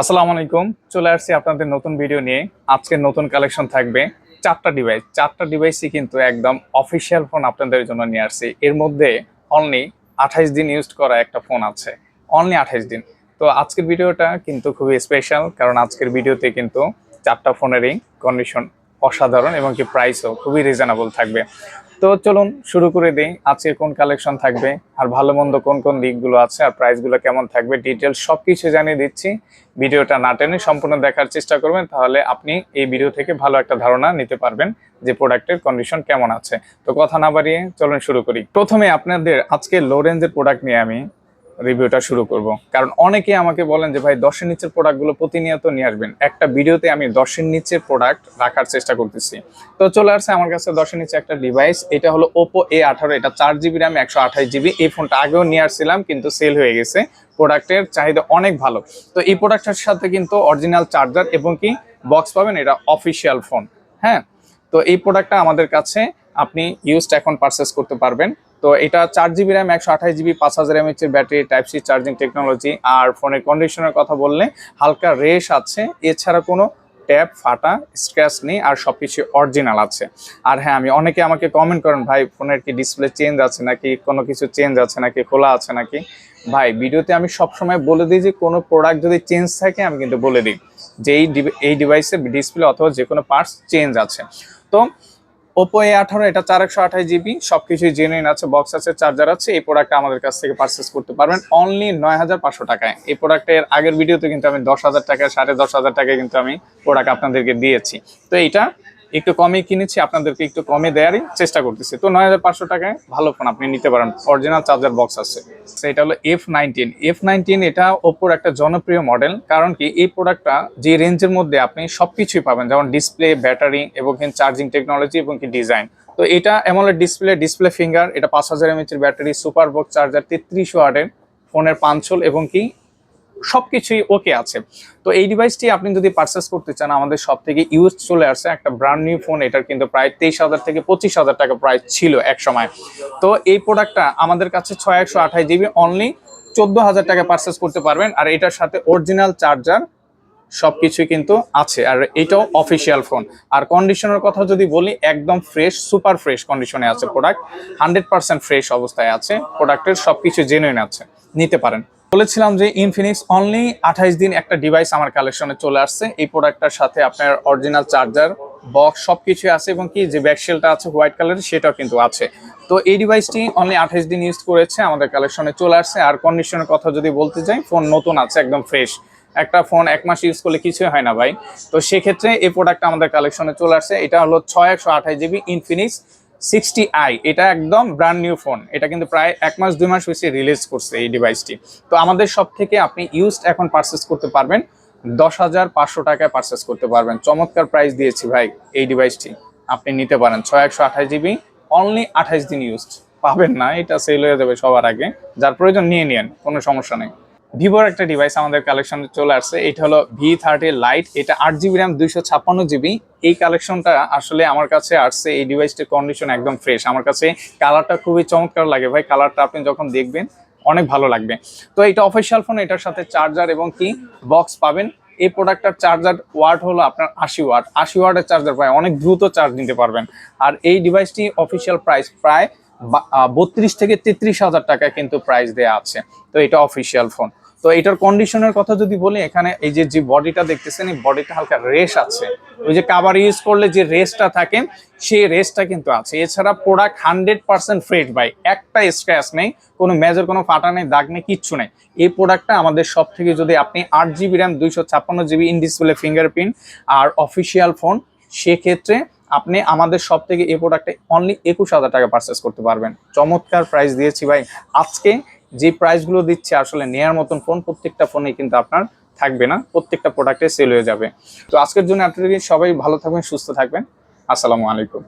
আসসালামু আলাইকুম। চলে আসছি আপনাদের নতুন ভিডিও নিয়ে। আজকে নতুন কালেকশন থাকবে চারটা ডিভাইস চারটা ডিভাইসই কিন্তু একদম অফিসিয়াল ফোন আপনাদের জন্য নিয়ে আসছি। এর মধ্যে অনলি আঠাইশ দিন ইউজ করা একটা ফোন আছে। অনলি আঠাইশ দিন। তো আজকের ভিডিওটা কিন্তু খুবই স্পেশাল কারণ আজকের ভিডিওতে কিন্তু চারটা ফোনেরই কন্ডিশন অসাধারণ এবং কি প্রাইসও খুবই রিজনেবল থাকবে। তো চলুন শুরু করে দিই আজকে কোন কালেকশন থাকবে আর ভালো মন্দ কোন কোন দিকগুলো আছে আর প্রাইসগুলো কেমন থাকবে ডিটেলস সব কিছু জানিয়ে দিচ্ছি। ভিডিওটা না টেনে সম্পূর্ণ দেখার চেষ্টা করবেন, তাহলে আপনি এই ভিডিও থেকে ভালো একটা ধারণা নিতে পারবেন যে প্রোডাক্টের কন্ডিশন কেমন আছে। তো কথা না বাড়িয়ে চলুন শুরু করি। প্রথমে আপনাদের আজকে লো রেঞ্জের প্রোডাক্ট নিয়ে আমি রিভিউটা শুরু করব। কারণ অনেকে আমাকে বলেন যে, ভাই, দশের নিচের প্রোডাক্টগুলো প্রতিনিয়ত নিয়ে আসবেন। একটা ভিডিওতে আমি দশের নিচের প্রোডাক্ট রাখার চেষ্টা করতেছি। তো চলে আসছে আমার কাছে দশের নিচে একটা ডিভাইস এটা হলো ওপো এ আঠারো, এটা চার জিবি র্যাম একশো আঠাশ জিবি এই ফোনটা আগেও নিয়ে আসছিলাম, কিন্তু সেল হয়ে গেছে। প্রোডাক্টের চাহিদা অনেক ভালো। তো এই প্রোডাক্টের সাথে কিন্তু অরিজিনাল চার্জার এবং কি বক্স পাবেন, এটা অফিসিয়াল ফোন হ্যাঁ? তো এই প্রোডাক্টটা আমাদের কাছে আপনি ইউজড এখন পারচেস করতে পারবেন। তো এটা চার জিবি র্যাম একশো আঠাশ জিবি পাঁচ হাজার এমএচ এর battery type C charging technology আর ফোনের কন্ডিশনের কথা বললে হালকা রেশ আছে। এছাড়া কোনো ট্যাপ ফাটা স্ক্র্যাচ নেই আর সবকিছু অরিজিনাল আছে। আর হ্যাঁ আমি অনেকে আমাকে কমেন্ট করেন, ভাই ফোনের কি ডিসপ্লে চেঞ্জ আছে নাকি? কোনো কিছু চেঞ্জ আছে নাকি? খোলা আছে নাকি? ভাই, ভিডিওতে আমি সবসময় বলে দিই যে কোনো প্রোডাক্ট যদি চেঞ্জ থাকে, আমি কিন্তু বলে দিই যে এই ডিভাইসের ডিসপ্লে অথবা যে কোনো পার্টস চেঞ্জ আছে। তো ওপো এ আঠারো, এটা চার একশো আঠাশ জিবি সব কিছুই জেনুইন আছে বক্স আছে চার্জার আছে, এই প্রোডাক্ট আমাদের কাছ থেকে পারচেস করতে পারবেন অনলি নয় হাজার পাঁচশো টাকায়। এই প্রোডাক্টের আগের ভিডিওতে কিন্তু আমি দশ হাজার টাকায়, সাড়ে দশ হাজার টাকায় কিন্তু আমি প্রোডাক্ট আপনাদেরকে দিয়েছি। তো এইটা একটু কমে কিনেছি, আপনাদেরকে একটু কমে দেওয়ারই চেষ্টা করতেছি। তো নয় হাজার পাঁচশো টাকায় ভালো ফোন আপনি নিতে পারেন। অরিজিনাল চার্জার বক্স আছে। এটা হলো এফ নাইনটিন এফ নাইনটিন এটা ওপোর একটা জনপ্রিয় মডেল কারণ কি? এই প্রোডাক্টটা যে রেঞ্জের মধ্যে আপনি সব কিছুই পাবেন, যেমন ডিসপ্লে ব্যাটারি এবং চার্জিং টেকনোলজি এবং কি ডিজাইন তো এটা এমন ডিসপ্লে ডিসপ্লে ফিঙ্গার এটা পাঁচ হাজার এমএচ এর ব্যাটারি সুপার বক্স চার্জার তেত্রিশ ওয়ার্ডের ফোনের পাঞ্চল এবং কি সবকিছুই ওকে আছে। তো এই ডিভাইসটি আপনি যদি পারচেস করতে চান, আমাদের সব থেকে ইউজ চলে আসছে একটা ব্র্যান্ড নিউ ফোন এটার কিন্তু প্রায় তেইশ হাজার থেকে পঁচিশ হাজার টাকা প্রাইস ছিল এক সময় তো এই প্রোডাক্টটা আমাদের কাছে ছয় একশো আঠাশ জিবি অনলি চোদ্দ হাজার টাকা পারচেস করতে পারবেন, আর এটার সাথে অরিজিনাল চার্জার সবকিছুই কিন্তু আছে, আর এটাও অফিসিয়াল ফোন আর কন্ডিশনের কথা যদি বলি, একদম ফ্রেশ সুপার ফ্রেশ কন্ডিশনে আছে প্রোডাক্ট হান্ড্রেড পার্সেন্ট ফ্রেশ অবস্থায় আছে প্রোডাক্টের সবকিছু জেনুইন আছে, নিতে পারেন। বলেছিলাম যে ইনফিনিক্স অনলি আঠাইশ দিন একটা ডিভাইস আমার কালেকশনে চলে আসছে। এই প্রোডাক্টটার সাথে আপনার অরিজিনাল চার্জার বক্স সবকিছু আছে এবং কি যে ব্যাকশেলটা আছে হোয়াইট কালারের সেটাও কিন্তু আছে। তো এই ডিভাইসটি অনলি আঠাইশ দিন ইউজ করেছে, আমাদের কালেকশনে চলে আসছে। আর কন্ডিশনের কথা যদি বলতে যাই ফোন নতুন আছে, একদম ফ্রেশ একটা ফোন এক মাস ইউজ করলে কিছুই হয় না ভাই। তো সেক্ষেত্রে এই প্রোডাক্টটা আমাদের কালেকশনে চলে আসছে। এটা হলো ছয় একশো আঠাশ জিবি ইনফিনিক্স সিক্সটি আই এটা একদম ব্র্যান্ড নিউ ফোন এটা কিন্তু প্রায় এক মাস, দুই মাস হয়েছে রিলিজ করছে এই ডিভাইসটি তো আমাদের সব থেকে আপনি ইউজড এখন পারচেস করতে পারবেন, দশ হাজার পাঁচশো টাকায় পারচেস করতে পারবেন। চমৎকার প্রাইস দিয়েছি ভাই এই ডিভাইসটি আপনি নিতে পারেন, ছয় একশো আঠাশ জিবি অনলি আঠাশ দিন ইউজড পাবেন না, এটা সেল হয়ে যাবে সবার আগে। যার প্রয়োজন নিয়ে নিন কোনো সমস্যা নেই। ভিভোর একটা ডিভাইস আমাদের কালেকশনে চলে আসছে, এটা হলো ভি থার্টি লাইট এটা আট জিবি র্যাম দুইশো ছাপ্পান্ন জিবি এই কালেকশনটা আসলে আমার কাছে আসছে, এই ডিভাইসটির কন্ডিশন একদম ফ্রেশ আমার কাছে কালারটা খুবই চমৎকার লাগে ভাই। কালারটা আপনি যখন দেখবেন, অনেক ভালো লাগবে। তো এটা অফিসিয়াল ফোন এটার সাথে চার্জার এবং কি বক্স পাবেন। এই প্রোডাক্টটার চার্জার ওয়াট হলো আপনার আশি ওয়াট আশি ওয়াটের চার্জার পায় অনেক দ্রুত চার্জ নিতে পারবেন। আর এই ডিভাইসটি অফিসিয়াল প্রাইস প্রায় বত্রিশ থেকে তেত্রিশ হাজার টাকায় কিন্তু প্রাইস দেওয়া আছে। তো এটা অফিসিয়াল ফোন তো এটার কন্ডিশনের কথা যদি বলি, এখানে এই যে যে বডিটা দেখতেছেন, এই বডিটা হালকা রেস আছে। ওই যে কাবার ইউজ করলে যে রেসটা থাকে, সেই রেসটা কিন্তু আছে। এছাড়া প্রোডাক্ট হান্ড্রেড পার্সেন্ট ফ্রেশ বাই একটা স্ক্র্যাচ নেই, কোনো মেজর কোনো ফাটা নেই, দাগ নেই, কিচ্ছু নেই। এই প্রোডাক্টটা আমাদের সব থেকে যদি আপনি আট জিবি র্যাম দুইশো ছাপ্পান্ন জিবি ইন ডিসপ্লে ফিঙ্গারপ্রিন্ট আর অফিসিয়াল ফোন সেক্ষেত্রে আপনি আমাদের সব থেকে এই প্রোডাক্টে অনলি একুশ হাজার টাকা পারচেস করতে পারবেন। চমৎকার প্রাইস দিয়েছি ভাই। আজকে যে প্রাইসগুলো দিচ্ছে, আসলে নেয়ার মতন ফোন প্রত্যেকটা ফোনে কিন্তু আপনার থাকবে না। প্রত্যেকটা প্রোডাক্টে সেল হয়ে যাবে। তো আজকের জন্য আপনাদের সবাই ভালো থাকবেন, সুস্থ থাকবেন। আসসালামু আলাইকুম।